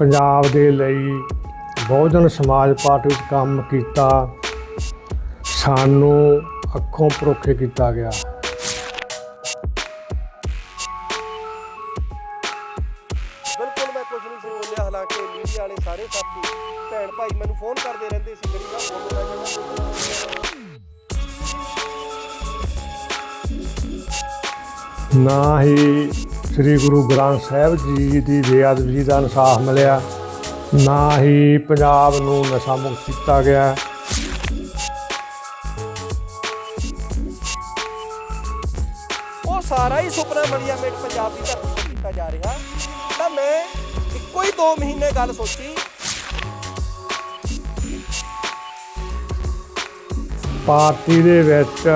ਪੰਜਾਬ ਦੇ ਲਈ ਬਹੁਜਨ ਸਮਾਜ ਪਾਰਟੀ ਵਿੱਚ ਕੰਮ ਕੀਤਾ ਸਾਨੂੰ ਅੱਖੋਂ ਪਰੋਖੇ ਕੀਤਾ ਗਿਆ। ਬਿਲਕੁਲ ਮੈਂ ਕੁਝ ਨਹੀਂ ਸੀ ਬੋਲਿਆ ਹਾਲਾਂਕਿ ਮੀਡੀਆ ਵਾਲੇ ਸਾਰੇ ਸਾਥੀ ਭੈਣ ਭਾਈ ਮੈਨੂੰ ਫੋਨ ਕਰਦੇ ਰਹਿੰਦੇ ਸੀ ਗੜੀ ਦਾ ਫੋਨ ਨਾ ਹੀ ਸ੍ਰੀ ਗੁਰੂ ਗ੍ਰੰਥ ਸਾਹਿਬ ਜੀ ਦੀ ਬੇਅਦਬੀ ਦਾ ਇਨਸਾਫ ਮਿਲਿਆ। ਨਾ ਹੀ ਪੰਜਾਬ ਨੂੰ ਨਸ਼ਾ ਮੁਕਤ ਕੀਤਾ ਗਿਆ। ਉਹ ਸਾਰਾ ਹੀ ਸੁਪਨਾ ਬਣਿਆ ਮੇਟ ਪੰਜਾਬ ਦੀ ਧਰਤੀ ਤੇ ਕੀਤਾ ਜਾ ਰਿਹਾ। ਤਾਂ ਮੈਂ ਇੱਕੋ ਹੀ 2 ਮਹੀਨੇ ਗੱਲ ਸੋਚੀ। ਪਾਰਟੀ ਦੇ ਵਿੱਚ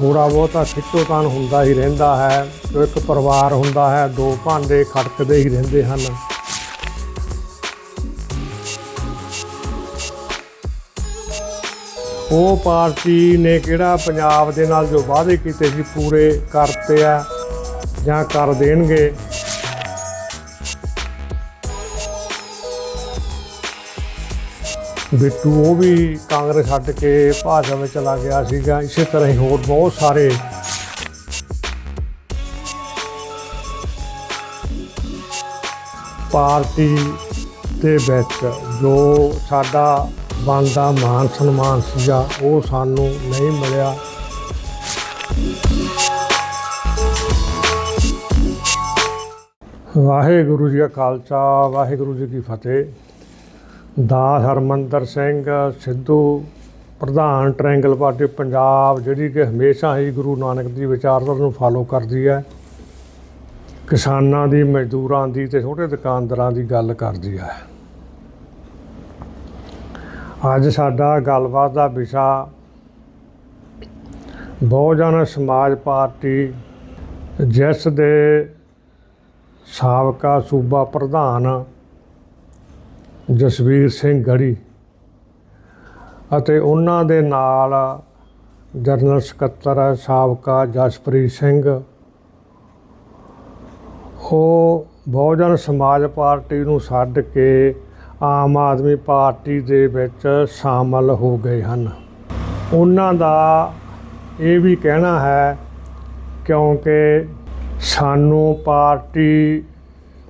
ਥੋੜਾ ਬਹੁਤਾ ਖਿੱਚੋਤਾਣ ਹੁੰਦਾ ਹੀ ਰਹਿੰਦਾ ਹੈ ਜੋ ਇੱਕ ਪਰਿਵਾਰ ਹੁੰਦਾ ਹੈ, ਦੋ ਭਾਂਡੇ ਖੜਕਦੇ ਹੀ ਰਹਿੰਦੇ ਹਨ। ਉਹ ਪਾਰਟੀ ਨੇ ਕਿਹੜਾ ਪੰਜਾਬ ਦੇ ਨਾਲ ਜੋ ਵਾਅਦੇ ਕੀਤੇ ਸੀ, ਪੂਰੇ ਕਰਤੇ ਆ ਜਾਂ ਕਰ ਦੇਣਗੇ? ਬਿੱਟੂ, ਉਹ ਵੀ ਕਾਂਗਰਸ ਛੱਡ ਕੇ ਭਾਜਪਾ ਵਿੱਚ ਚਲਾ ਗਿਆ ਸੀਗਾ। ਇਸੇ ਤਰ੍ਹਾਂ ਹੀ ਹੋਰ ਬਹੁਤ ਸਾਰੇ ਪਾਰਟੀ ਦੇ ਵਿੱਚ ਜੋ ਸਾਡਾ ਬਣਦਾ ਮਾਨ ਸਨਮਾਨ ਸੀਗਾ, ਉਹ ਸਾਨੂੰ ਨਹੀਂ ਮਿਲਿਆ। ਵਾਹਿਗੁਰੂ ਜੀ ਕਾ ਖਾਲਸਾ, ਵਾਹਿਗੁਰੂ ਜੀ ਕੀ ਫਤਿਹ। ਦਾ ਹਰਮੰਦਰ ਸਿੰਘ, ਸਿੱਧੂ, ਪ੍ਰਧਾਨ ਟ੍ਰਾਇੰਗਲ ਪਾਰਟੀ ਪੰਜਾਬ, ਜਿਹੜੀ ਕਿ ਹਮੇਸ਼ਾ ਹੀ ਗੁਰੂ ਨਾਨਕ ਦੀ ਵਿਚਾਰਧਾਰਾ ਨੂੰ ਫਾਲੋ ਕਰਦੀ ਹੈ। ਕਿਸਾਨਾਂ ਦੀ, ਮਜ਼ਦੂਰਾਂ ਦੀ ਤੇ ਛੋਟੇ ਦੁਕਾਨਦਾਰਾਂ ਦੀ ਗੱਲ ਕਰਦੀ ਹੈ। ਅੱਜ ਸਾਡਾ ਗੱਲਬਾਤ ਦਾ ਵਿਸ਼ਾ ਬਹੁਜਨ ਸਮਾਜ ਪਾਰਟੀ, ਜਿਸ ਦੇ ਸਾਬਕਾ ਸੂਬਾ ਪ੍ਰਧਾਨ ਜਸਵੀਰ ਸਿੰਘ ਗੜੀ ਅਤੇ ਉਹਨਾਂ ਦੇ ਨਾਲ ਜਨਰਲ ਸਕੱਤਰ ਸਾਬਕਾ ਜਸਪ੍ਰੀਤ ਸਿੰਘ। ਉਹ ਬਹੁਜਨ ਸਮਾਜ ਪਾਰਟੀ ਨੂੰ ਛੱਡ ਕੇ ਆਮ ਆਦਮੀ ਪਾਰਟੀ ਦੇ ਵਿੱਚ ਸ਼ਾਮਲ ਹੋ ਗਏ ਹਨ। ਉਹਨਾਂ ਦਾ ਇਹ ਵੀ ਕਹਿਣਾ ਹੈ, ਕਿਉਂਕਿ ਸਾਨੂੰ ਪਾਰਟੀ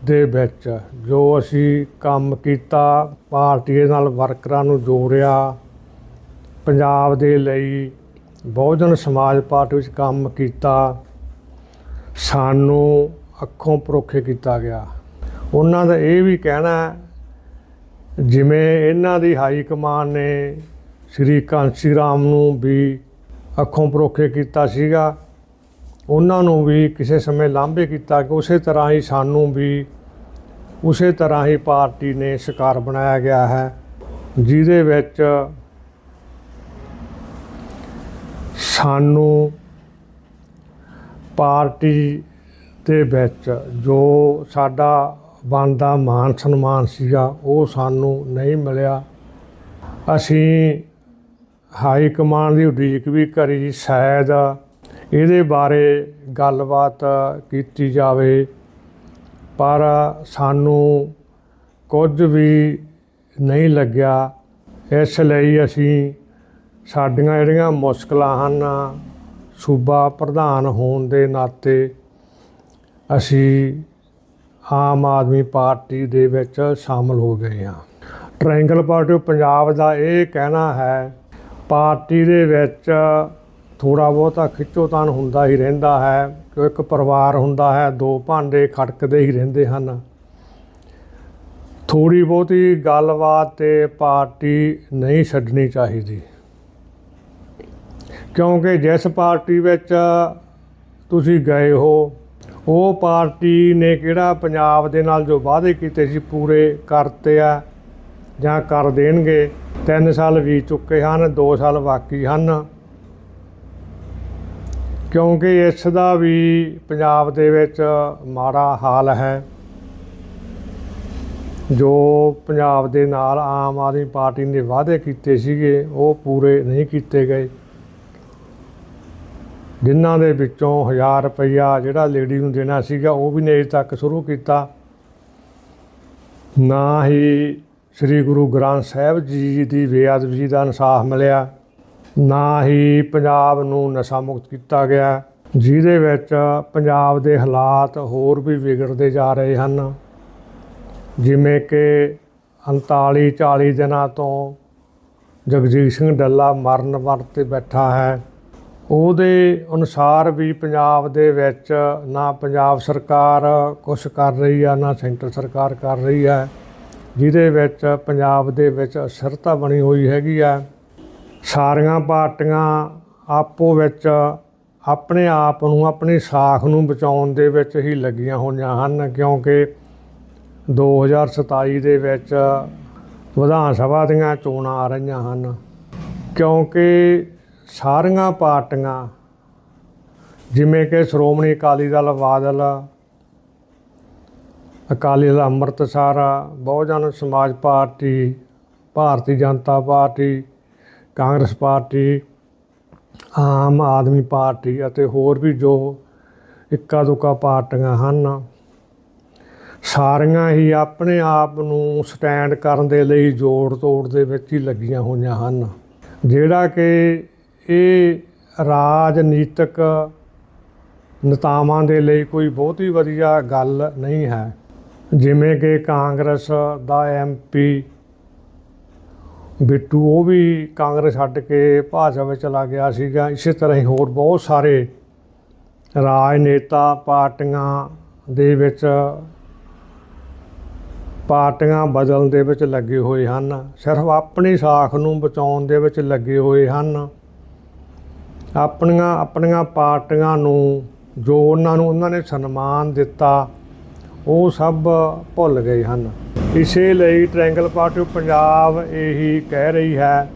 ਦੇ ਵਿੱਚ ਜੋ ਅਸੀਂ ਕੰਮ ਕੀਤਾ ਪਾਰਟੀ ਦੇ ਨਾਲ ਵਰਕਰਾਂ ਨੂੰ ਜੋੜਿਆ, ਪੰਜਾਬ ਦੇ ਲਈ ਬਹੁਜਨ ਸਮਾਜ ਪਾਰਟੀ ਵਿੱਚ ਕੰਮ ਕੀਤਾ, ਸਾਨੂੰ ਅੱਖੋਂ ਪਰੋਖੇ ਕੀਤਾ ਗਿਆ। ਉਹਨਾਂ ਦਾ ਇਹ ਵੀ ਕਹਿਣਾ ਜਿਵੇਂ ਇਹਨਾਂ ਦੀ ਹਾਈ ਕਮਾਨ ਨੇ, ਸ੍ਰੀ ਕਾਂਸੀ ਰਾਮ ਨੂੰ ਵੀ ਅੱਖੋਂ ਪਰੋਖੇ ਕੀਤਾ ਸੀਗਾ। ਉਹਨਾਂ ਨੂੰ ਵੀ ਕਿਸੇ ਸਮੇਂ ਲਾਂਭੇ ਕੀਤਾ ਕਿ ਉਸੇ ਤਰ੍ਹਾਂ ਹੀ ਸਾਨੂੰ ਵੀ ਉਸੇ ਤਰ੍ਹਾਂ ਹੀ ਪਾਰਟੀ ਨੇ ਸ਼ਿਕਾਰ ਬਣਾਇਆ ਗਿਆ ਹੈ, ਜਿਹਦੇ ਵਿੱਚ ਸਾਨੂੰ ਪਾਰਟੀ ਦੇ ਵਿੱਚ ਜੋ ਸਾਡਾ ਬਣਦਾ ਮਾਨ ਸਨਮਾਨ ਸੀਗਾ, ਉਹ ਸਾਨੂੰ ਨਹੀਂ ਮਿਲਿਆ। ਅਸੀਂ ਹਾਈ ਕਮਾਂਡ ਦੀ ਉਡੀਕ ਵੀ ਕਰੀ, ਸ਼ਾਇਦ ਇਹਦੇ ਬਾਰੇ ਗੱਲਬਾਤ ਕੀਤੀ ਜਾਵੇ। ਪਰ ਸਾਨੂੰ ਕੁਝ ਵੀ ਨਹੀਂ ਲੱਗਿਆ। ਇਸ ਲਈ ਅਸੀਂ ਸਾਡੀਆਂ ਜਿਹੜੀਆਂ ਮੁਸ਼ਕਲਾਂ ਹਨ, ਸੂਬਾ ਪ੍ਰਧਾਨ ਹੋਣ ਦੇ ਨਾਤੇ ਅਸੀਂ ਆਮ ਆਦਮੀ ਪਾਰਟੀ ਦੇ ਵਿੱਚ ਸ਼ਾਮਲ ਹੋ ਗਏ ਹਾਂ। ਟ੍ਰਾਇੰਗਲ ਪਾਰਟੀ ਆਫ ਪੰਜਾਬ ਦਾ ਇਹ ਕਹਿਣਾ ਹੈ, ਪਾਰਟੀ ਦੇ ਵਿੱਚ ਥੋੜਾ ਬਹੁਤਾ ਖਿੱਚੋਤਾਣ ਹੁੰਦਾ ਹੀ ਰਹਿੰਦਾ ਹੈ ਕਿ ਇੱਕ ਪਰਿਵਾਰ ਹੁੰਦਾ ਹੈ, ਦੋ ਭਾਂਡੇ ਖੜਕਦੇ ਹੀ ਰਹਿੰਦੇ ਹਨ। ਥੋੜੀ ਬਹੁਤੀ ਗੱਲਬਾਤ ਤੇ ਪਾਰਟੀ ਨਹੀਂ ਛੱਡਣੀ ਚਾਹੀਦੀ। ਕਿਉਂਕਿ ਜਿਸ ਪਾਰਟੀ ਵਿੱਚ ਤੁਸੀਂ ਗਏ ਹੋ, ਉਹ ਪਾਰਟੀ ਨੇ ਕਿਹੜਾ ਪੰਜਾਬ ਦੇ ਨਾਲ ਜੋ ਵਾਅਦੇ ਕੀਤੇ ਸੀ, ਪੂਰੇ ਕਰਤੇ ਆ ਜਾਂ ਕਰ ਦੇਣਗੇ 3 ਸਾਲ ਵੀ ਚੁੱਕੇ ਹਨ 2 ਸਾਲ ਬਾਕੀ ਹਨ। ਕਿਉਂਕਿ ਇਸ ਦਾ ਵੀ ਪੰਜਾਬ ਦੇ ਵਿੱਚ ਮਾੜਾ ਹਾਲ ਹੈ। ਜੋ ਪੰਜਾਬ ਦੇ ਨਾਲ ਆਮ ਆਦਮੀ ਪਾਰਟੀ ਨੇ ਵਾਅਦੇ ਕੀਤੇ ਸੀਗੇ, ਉਹ ਪੂਰੇ ਨਹੀਂ ਕੀਤੇ ਗਏ। ਜਿਨ੍ਹਾਂ ਦੇ ਵਿੱਚੋਂ 1000 ਰੁਪਈਆ ਜਿਹੜਾ ਲੇਡੀ ਨੂੰ ਦੇਣਾ ਸੀਗਾ, ਉਹ ਵੀ ਨੇ ਤੱਕ ਸ਼ੁਰੂ ਕੀਤਾ। ਨਾ ਹੀ ਸ੍ਰੀ ਗੁਰੂ ਗ੍ਰੰਥ ਸਾਹਿਬ ਜੀ ਦੀ ਬੇਅਦਬੀ ਦਾ ਇਨਸਾਫ ਮਿਲਿਆ। ਨਾ ਹੀ ਪੰਜਾਬ ਨੂੰ ਨਸ਼ਾ ਮੁਕਤ ਕੀਤਾ ਗਿਆ। ਜਿਹਦੇ ਵਿੱਚ ਪੰਜਾਬ ਦੇ ਹਾਲਾਤ ਹੋਰ ਵੀ ਵਿਗੜਦੇ ਜਾ ਰਹੇ ਹਨ। ਜਿਵੇਂ ਕਿ 39 40 ਦਿਨਾਂ ਤੋਂ ਜਗਜੀਤ ਸਿੰਘ ਡੱਲਾ ਮਰਨ ਵਰਤ ਤੇ ਬੈਠਾ ਹੈ। ਉਹਦੇ ਅਨੁਸਾਰ ਵੀ ਪੰਜਾਬ ਦੇ ਵਿੱਚ ਨਾ ਪੰਜਾਬ ਸਰਕਾਰ ਕੁਝ ਕਰ ਰਹੀ ਆ, ਨਾ ਸੈਂਟਰ ਸਰਕਾਰ ਕਰ ਰਹੀ ਹੈ ਜਿਹਦੇ ਵਿੱਚ ਪੰਜਾਬ ਦੇ ਵਿੱਚ ਅਸਰਤਾ ਬਣੀ ਹੋਈ ਹੈਗੀ ਆ। ਸਾਰੀਆਂ ਪਾਰਟੀਆਂ ਆਪੋ ਵਿੱਚ ਆਪਣੇ ਆਪ ਨੂੰ, ਆਪਣੀ ਸਾਖ ਨੂੰ ਬਚਾਉਣ ਦੇ ਵਿੱਚ ਹੀ ਲੱਗੀਆਂ ਹੋਈਆਂ ਹਨ, ਕਿਉਂਕਿ 2027 ਦੇ ਵਿੱਚ ਵਿਧਾਨ ਸਭਾ ਦੀਆਂ ਚੋਣਾਂ ਆ ਰਹੀਆਂ ਹਨ। ਕਿਉਂਕਿ ਸਾਰੀਆਂ ਪਾਰਟੀਆਂ, ਜਿਵੇਂ ਕਿ Shiromani Akali Dal, Badal, Akali Dal Amritsar, Bahujan Samaj party, Bharatiya Janata party Congress party, Aam Aadmi party ਅਤੇ ਹੋਰ ਵੀ ਜੋ ਇੱਕਾ ਦੁੱਕਾ ਪਾਰਟੀਆਂ ਹਨ, ਸਾਰੀਆਂ ਹੀ ਆਪਣੇ ਆਪ ਨੂੰ ਸਟੈਂਡ ਕਰਨ ਦੇ ਲਈ ਜੋੜ ਤੋੜ ਦੇ ਵਿੱਚ ਹੀ ਲੱਗੀਆਂ ਹੋਈਆਂ ਹਨ। ਜਿਹੜਾ ਕਿ ਇਹ ਰਾਜਨੀਤਿਕ ਨੇਤਾਵਾਂ ਦੇ ਲਈ ਕੋਈ ਬਹੁਤ ਹੀ ਵਧੀਆ ਗੱਲ ਨਹੀਂ ਹੈ। ਜਿਵੇਂ ਕਿ ਕਾਂਗਰਸ ਦਾ ਐਮਪੀ ਬਿੱਟੂ, ਉਹ ਵੀ ਕਾਂਗਰਸ ਛੱਡ ਕੇ ਭਾਜਪਾ ਵਿੱਚ ਚਲਾ ਗਿਆ ਸੀਗਾ। ਇਸੇ ਤਰ੍ਹਾਂ ਹੀ ਹੋਰ ਬਹੁਤ ਸਾਰੇ ਰਾਜਨੇਤਾ ਪਾਰਟੀਆਂ ਦੇ ਵਿੱਚ, ਪਾਰਟੀਆਂ ਬਦਲਣ ਦੇ ਵਿੱਚ ਲੱਗੇ ਹੋਏ ਹਨ। ਸਿਰਫ ਆਪਣੀ ਸਾਖ ਨੂੰ ਬਚਾਉਣ ਦੇ ਵਿੱਚ ਲੱਗੇ ਹੋਏ ਹਨ। ਆਪਣੀਆਂ ਆਪਣੀਆਂ ਪਾਰਟੀਆਂ ਨੂੰ ਜੋ ਉਹਨਾਂ ਨੂੰ, ਉਹਨਾਂ ਨੇ ਸਨਮਾਨ ਦਿੱਤਾ, ਉਹ ਸਭ ਭੁੱਲ ਗਏ ਹਨ। ਇਸੇ ਲਈ ਟ੍ਰਾਇੰਗਲ ਪਾਰਟੀ ਪੰਜਾਬ ਇਹੀ ਕਹਿ ਰਹੀ ਹੈ,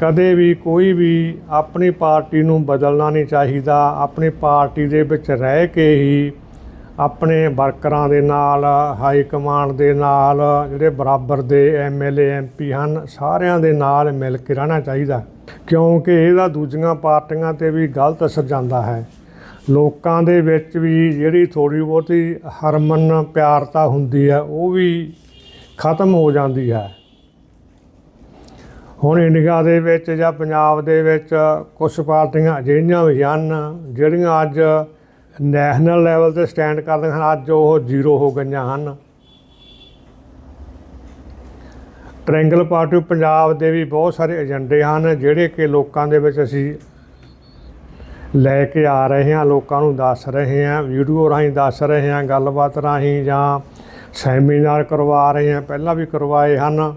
ਕਦੇ ਵੀ ਕੋਈ ਵੀ ਆਪਣੀ ਪਾਰਟੀ ਨੂੰ ਬਦਲਣਾ ਨਹੀਂ ਚਾਹੀਦਾ, ਆਪਣੀ ਪਾਰਟੀ ਦੇ ਵਿੱਚ ਰਹਿ ਕੇ ਹੀ ਆਪਣੇ ਵਰਕਰਾਂ ਦੇ ਨਾਲ, ਹਾਈ ਕਮਾਂਡ ਦੇ ਨਾਲ, ਜਿਹੜੇ ਬਰਾਬਰ ਦੇ ਐਮਐਲਏ ਐਮਪੀ ਹਨ, ਸਾਰਿਆਂ ਦੇ ਨਾਲ ਮਿਲ ਕੇ ਰਹਿਣਾ ਚਾਹੀਦਾ। ਕਿਉਂਕਿ ਇਹਦਾ ਦੂਜੀਆਂ ਪਾਰਟੀਆਂ ਤੇ ਵੀ ਗਲਤ ਅਸਰ ਜਾਂਦਾ ਹੈ। ਲੋਕਾਂ ਦੇ ਵਿੱਚ ਵੀ ਜਿਹੜੀ ਥੋੜੀ ਬਹੁਤੀ ਹਰਮਨ ਪਿਆਰਤਾ ਹੁੰਦੀ ਹੈ, ਉਹ ਵੀ ਖਤਮ ਹੋ ਜਾਂਦੀ ਹੈ। ਹੁਣ ਇੰਡੀਆ ਦੇ ਵਿੱਚ ਜਾਂ ਪੰਜਾਬ ਦੇ ਵਿੱਚ ਕੁਝ ਪਾਰਟੀਆਂ ਅਜਿਹੀਆਂ ਵੀ ਹਨ, ਜਿਹੜੀਆਂ ਅੱਜ ਨੈਸ਼ਨਲ ਲੈਵਲ ਤੇ ਸਟੈਂਡ ਕਰਦੀਆਂ ਹਨ, ਅੱਜ ਉਹ ਜ਼ੀਰੋ ਹੋ ਗਈਆਂ ਹਨ। ਟ੍ਰਾਇੰਗਲ ਪਾਰਟੀ ਪੰਜਾਬ ਦੇ ਵੀ ਬਹੁਤ ਸਾਰੇ ਏਜੰਡੇ ਹਨ, ਜਿਹੜੇ ਕਿ ਲੋਕਾਂ ਦੇ ਵਿੱਚ ਅਸੀਂ ਲੈ ਕੇ ਆ ਰਹੇ ਹਾਂ, ਲੋਕਾਂ ਨੂੰ ਦੱਸ ਰਹੇ ਹਾਂ, ਵੀਡੀਓ ਰਾਹੀਂ ਦੱਸ ਰਹੇ ਹਾਂ, ਗੱਲਬਾਤ ਰਾਹੀਂ ਜਾਂ ਸੈਮੀਨਾਰ ਕਰਵਾ ਰਹੇ ਹਾਂ, ਪਹਿਲਾਂ ਵੀ ਕਰਵਾਏ ਹਨ।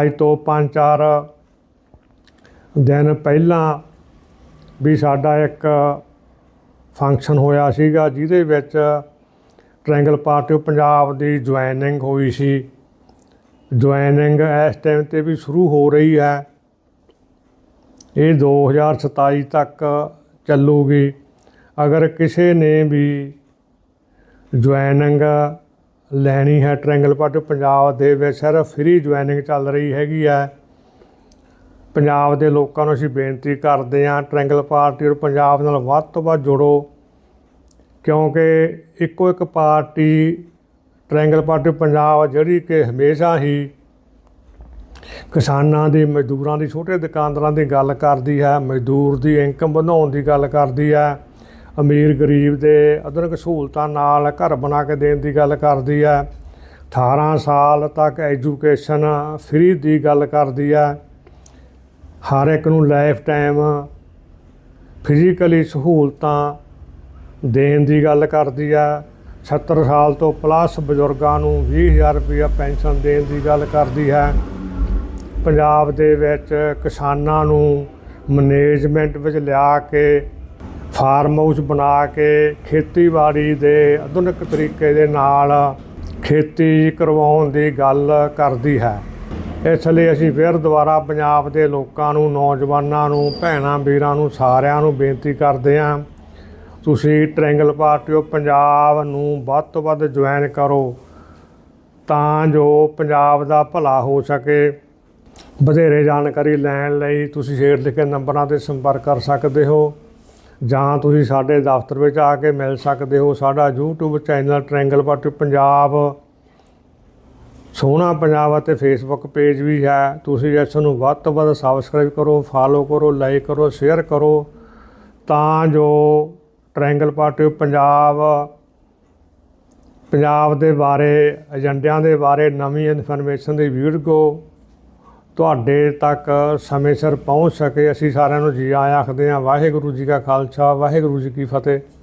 ਅੱਜ ਤੋਂ ਪੰਜ ਚਾਰ ਦਿਨ ਪਹਿਲਾਂ ਵੀ ਸਾਡਾ ਇੱਕ ਫੰਕਸ਼ਨ ਹੋਇਆ ਸੀਗਾ, ਜਿਹਦੇ ਵਿੱਚ ਟ੍ਰਾਇੰਗਲ ਪਾਰਟੀ ਪੰਜਾਬ ਦੀ ਜੁਆਇਨਿੰਗ ਹੋਈ ਸੀ। ਜੁਆਇਨਿੰਗ ਇਸ ਟਾਈਮ ਤੇ ਵੀ ਸ਼ੁਰੂ ਹੋ ਰਹੀ ਹੈ। ਇਹ 2027 ਤੱਕ ਚੱਲੂਗੀ। ਅਗਰ ਕਿਸੇ ਨੇ ਵੀ ਜੁਆਇਨਿੰਗ ਲੈਣੀ ਹੈ ਟ੍ਰਾਇੰਗਲ ਪਾਰਟੀ ਪੰਜਾਬ ਦੇ ਵਿੱਚ ਸਿਰਫ ਫ੍ਰੀ ਜੁਆਇਨਿੰਗ ਚੱਲ ਰਹੀ ਹੈਗੀ ਹੈ। ਪੰਜਾਬ ਦੇ ਲੋਕਾਂ ਨੂੰ ਅਸੀਂ ਬੇਨਤੀ ਕਰਦੇ ਹਾਂ ਟ੍ਰਾਇੰਗਲ ਪਾਰਟੀ ਔਰ ਪੰਜਾਬ ਨਾਲ ਵੱਧ ਤੋਂ ਵੱਧ ਜੁੜੋ। ਕਿਉਂਕਿ ਇੱਕੋ ਇੱਕ ਪਾਰਟੀ ਟ੍ਰਾਇੰਗਲ ਪਾਰਟੀ ਪੰਜਾਬ ਜਿਹੜੀ ਕਿ ਹਮੇਸ਼ਾ ਹੀ ਕਿਸਾਨਾਂ ਦੀ, ਮਜ਼ਦੂਰਾਂ ਦੀ, ਛੋਟੇ ਦੁਕਾਨਦਾਰਾਂ ਦੀ ਗੱਲ ਕਰਦੀ ਹੈ, ਮਜ਼ਦੂਰ ਦੀ ਇਨਕਮ ਵਧਾਉਣ ਦੀ ਗੱਲ ਕਰਦੀ ਹੈ, ਅਮੀਰ ਗਰੀਬ ਦੇ ਆਧੁਨਿਕ ਸਹੂਲਤਾਂ ਨਾਲ ਘਰ ਬਣਾ ਕੇ ਦੇਣ ਦੀ ਗੱਲ ਕਰਦੀ ਹੈ 18 ਸਾਲ ਤੱਕ ਐਜੂਕੇਸ਼ਨ ਫ੍ਰੀ ਦੀ ਗੱਲ ਕਰਦੀ ਹੈ, ਹਰ ਇੱਕ ਨੂੰ ਲਾਈਫ ਟਾਈਮ ਫਿਜ਼ੀਕਲੀ ਸਹੂਲਤਾਂ ਦੇਣ ਦੀ ਗੱਲ ਕਰਦੀ ਹੈ 70 ਸਾਲ ਤੋਂ ਪਲੱਸ ਬਜ਼ੁਰਗਾਂ ਨੂੰ 20000 ਰੁਪਇਆ ਪੈਨਸ਼ਨ ਦੇਣ ਦੀ ਗੱਲ ਕਰਦੀ ਹੈ। ਪੰਜਾਬ ਦੇ ਵਿੱਚ ਕਿਸਾਨਾਂ ਨੂੰ ਮੈਨੇਜਮੈਂਟ ਵਿੱਚ ਲਿਆ ਕੇ ਫਾਰਮ ਹਾਊਸ ਬਣਾ ਕੇ ਖੇਤੀਬਾੜੀ ਦੇ ਆਧੁਨਿਕ ਤਰੀਕੇ ਦੇ ਨਾਲ ਖੇਤੀ ਕਰਵਾਉਣ ਦੀ ਗੱਲ ਕਰਦੀ ਹੈ। ਇਸ ਲਈ ਅਸੀਂ ਫਿਰ ਦੁਬਾਰਾ ਪੰਜਾਬ ਦੇ ਲੋਕਾਂ ਨੂੰ, ਨੌਜਵਾਨਾਂ ਨੂੰ, ਭੈਣਾਂ ਵੀਰਾਂ ਨੂੰ, ਸਾਰਿਆਂ ਨੂੰ ਬੇਨਤੀ ਕਰਦੇ ਹਾਂ, ਤੁਸੀਂ ਟ੍ਰਾਇੰਗਲ ਪਾਰਟੀ ਆਫ ਪੰਜਾਬ ਨੂੰ ਵੱਧ ਤੋਂ ਵੱਧ ਜੁਆਇਨ ਕਰੋ ਤਾਂ ਜੋ ਪੰਜਾਬ ਦਾ ਭਲਾ ਹੋ ਸਕੇ। ਵਧੇਰੇ ਜਾਣਕਾਰੀ ਲੈਣ ਲਈ ਤੁਸੀਂ ਹੇਠ ਲਿਖੇ ਨੰਬਰਾਂ ਤੇ ਸੰਪਰਕ ਕਰ ਸਕਦੇ ਹੋ, ਜਾਂ ਤੁਸੀਂ ਸਾਡੇ ਦਫ਼ਤਰ ਵਿੱਚ ਆ ਕੇ ਮਿਲ ਸਕਦੇ ਹੋ, ਸਾਡਾ YouTube channel triangle party Punjab, ਸੋਹਣਾ ਪੰਜਾਬ ਅਤੇ ਫੇਸਬੁੱਕ ਪੇਜ ਵੀ ਹੈ, ਤੁਸੀਂ ਇਸ ਨੂੰ ਵੱਧ ਤੋਂ ਵੱਧ ਸਬਸਕ੍ਰਾਈਬ ਕਰੋ ਫਾਲੋ ਕਰੋ ਲਾਈਕ ਕਰੋ ਸ਼ੇਅਰ ਕਰੋ, ਤਾਂ ਜੋ ਟ੍ਰਾਇੰਗਲ ਪਾਰਟੀ ਪੰਜਾਬ ਪੰਜਾਬ ਦੇ ਬਾਰੇ, ਏਜੰਡਿਆਂ ਦੇ ਬਾਰੇ ਨਵੀਂ ਇਨਫੋਰਮੇਸ਼ਨ ਦੀ ਵੀਡੀਓ ਤੁਹਾਡੇ ਤੱਕ ਸਮੇਂ ਸਿਰ ਪਹੁੰਚ ਸਕੇ। ਅਸੀਂ ਸਾਰਿਆਂ ਨੂੰ ਜੀ ਆਇਆਂ ਆਖਦੇ ਹਾਂ, ਵਾਹਿਗੁਰੂ ਜੀ ਕਾ ਖਾਲਸਾ, ਵਾਹਿਗੁਰੂ ਜੀ ਕੀ ਫਤਿਹ।